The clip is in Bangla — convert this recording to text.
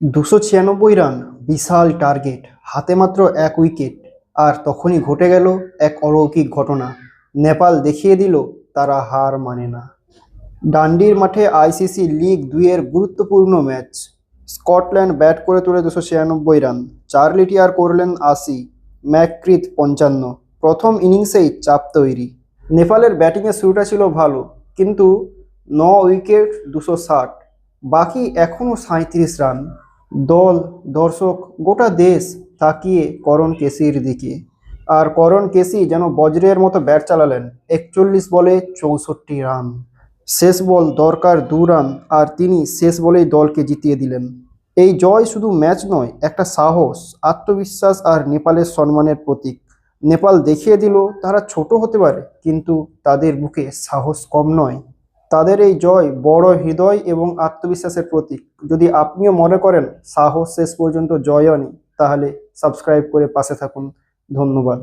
দুশো ছিয়ানব্বই রান, বিশাল টার্গেট, হাতে মাত্র এক উইকেট, আর তখনই ঘটে গেল এক অলৌকিক ঘটনা। নেপাল দেখিয়ে দিল, তারা হার মানে না। ডান্ডির মাঠে আইসিসি লিগ দুইয়ের গুরুত্বপূর্ণ ম্যাচ। স্কটল্যান্ড ব্যাট করে তুলে দুশো ছিয়ানব্বই রান, চার্লি টিয়ার করলেন আশি ম্যাকক্রিত পঞ্চান্ন, প্রথম ইনিংসেই চাপ তৈরি। নেপালের ব্যাটিংয়ের শুরুটা ছিল ভালো, কিন্তু ন উইকেট, দুশো ষাট, বাকি এখনও সাঁত্রিশ রান। দল, দর্শক, গোটা দেশ তাকিয়ে করণ কেসির দিকে। আর করণ কেসি যেন বজ্রের মতো ব্যাট চালালেন। একচল্লিশ বলে চৌষট্টি রান। শেষ বল দরকার দু রান, আর তিনি শেষ বলেই দলকে জিতিয়ে দিলেন। এই জয় শুধু ম্যাচ নয়, একটা সাহস, আত্মবিশ্বাস আর নেপালের সম্মানের প্রতীক। নেপাল দেখিয়ে দিল, তারা ছোট হতে পারে, কিন্তু তাদের বুকে সাহস কম নয়। তাদের এই জয় বড় হৃদয় এবং আত্মবিশ্বাসের প্রতীক। যদি আপনিও মনে করেন, সাহস শেষ পর্যন্ত জয় আনি তাহলে সাবস্ক্রাইব করে পাশে থাকুন। ধন্যবাদ।